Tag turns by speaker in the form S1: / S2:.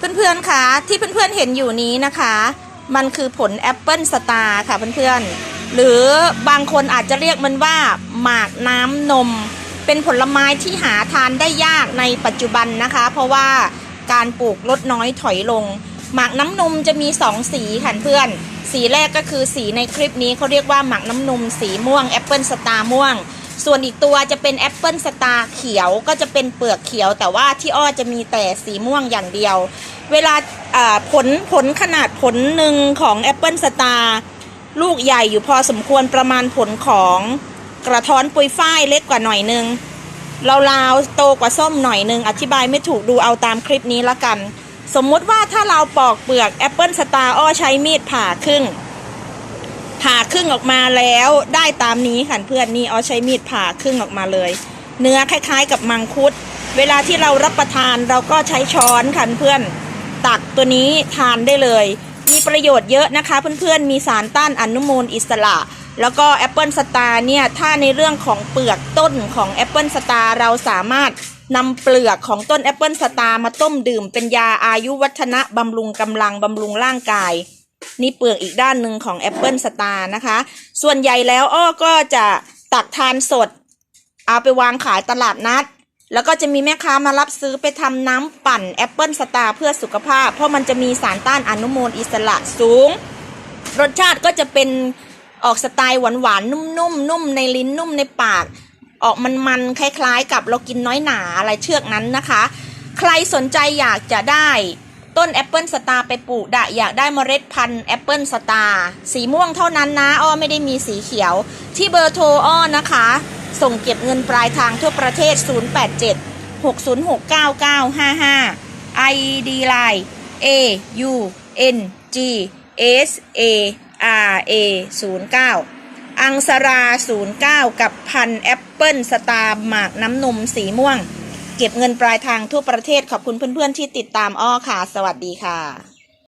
S1: เพื่อนๆคะที่เพื่อนๆเห็นอยู่นี้นะคะ มันคือผลแอปเปิลสตาร์ค่ะเพื่อนๆ หรือบางคนอาจจะเรียกมันว่า หมากน้ำนม เป็นผลไม้ที่หาทานได้ยากในปัจจุบันนะคะ เพราะว่าการปลูกลดน้อยถอยลง หมากน้ำนมจะมีสองสีค่ะเพื่อน สีแรกก็คือสีในคลิปนี้เขาเรียกว่าหมากน้ำนมสีม่วงแอปเปิลสตาร์ม่วง ส่วนอีกตัวจะเป็นแอปเปิลสตาร์เขียวก็จะเป็นเปลือกเขียว แต่ว่าที่อ้อจะมีแต่สีม่วงอย่างเดียว เวลาผลผลขนาดผลหนึ่งของแอปเปิลสตาร์ลูกใหญ่อยู่พอสมควรประมาณผลของกระท้อนปุยฝ้ายเล็กกว่าหน่อยนึงราวๆโตกว่าส้มหน่อยนึง อธิบายไม่ถูกดูเอาตามคลิปนี้ละกัน สมมุติว่าถ้าเราปอกเปลือกแอปเปิลสตาร์อ้อใช้มีดผ่าครึ่ง ผ่าครึ่งออกมาแล้วได้ตามนี้ค่ะเพื่อนนี่อ้อใช้มีดผ่าครึ่งออกมาเลย เนื้อคล้ายๆกับมังคุด เวลาที่เรารับประทานเราก็ใช้ช้อนค่ะเพื่อนตักตัวนี้ทานได้เลย มีประโยชน์เยอะนะคะ เพื่อนๆมีสารต้านอนุมูลอิสระ แล้วก็แอปเปิลสตาร์เนี่ยถ้าในเรื่องของเปลือกต้นของแอปเปิลสตาร์เราสามารถนำเปลือกของต้นแอปเปิลสตาร์มาต้มดื่มเป็นยาอายุวัฒนะบำรุงกำลังบำรุงร่างกาย นี่เปลือกอีกด้านหนึ่งของแอปเปิลสตาร์นะคะ ส่วนใหญ่แล้วอ้อก็จะตักทานสด เอาไปวางขายตลาดนัด แล้วก็จะมีแม่ค้ามารับซื้อไปทำน้ำปั่นแอปเปิลสตาร์เพื่อสุขภาพ เพราะมันจะมีสารต้านอนุมูลอิสระสูง รสชาติก็จะเป็นออกสไตล์หวานๆนุ่มๆนุ่มในลิ้นนุ่มในปาก ออกมันๆคล้ายๆ กับเรากินน้อยหนาอะไรเชือกนั้นนะคะ ใครสนใจอยากจะได้ ต้นแอปเปิลสตาร์ไปปลูกดะอยากได้เมล็ดพันธุ์แอปเปิลสตาร์สีม่วงเท่านั้นนะ อ้อไม่ได้มีสีเขียว ที่เบอร์โทรอ้อนะคะ ส่งเก็บเงินปลายทางทั่วประเทศ 087 606 9955 ID Line A U N G S A R A 09อังสรา 09 กับพันแอปเปิลสตาร์หมากน้ำนมสีม่วง เก็บเงินปลายทางทั่วประเทศขอบคุณเพื่อนๆที่ติดตามอ้อค่ะ สวัสดีค่ะ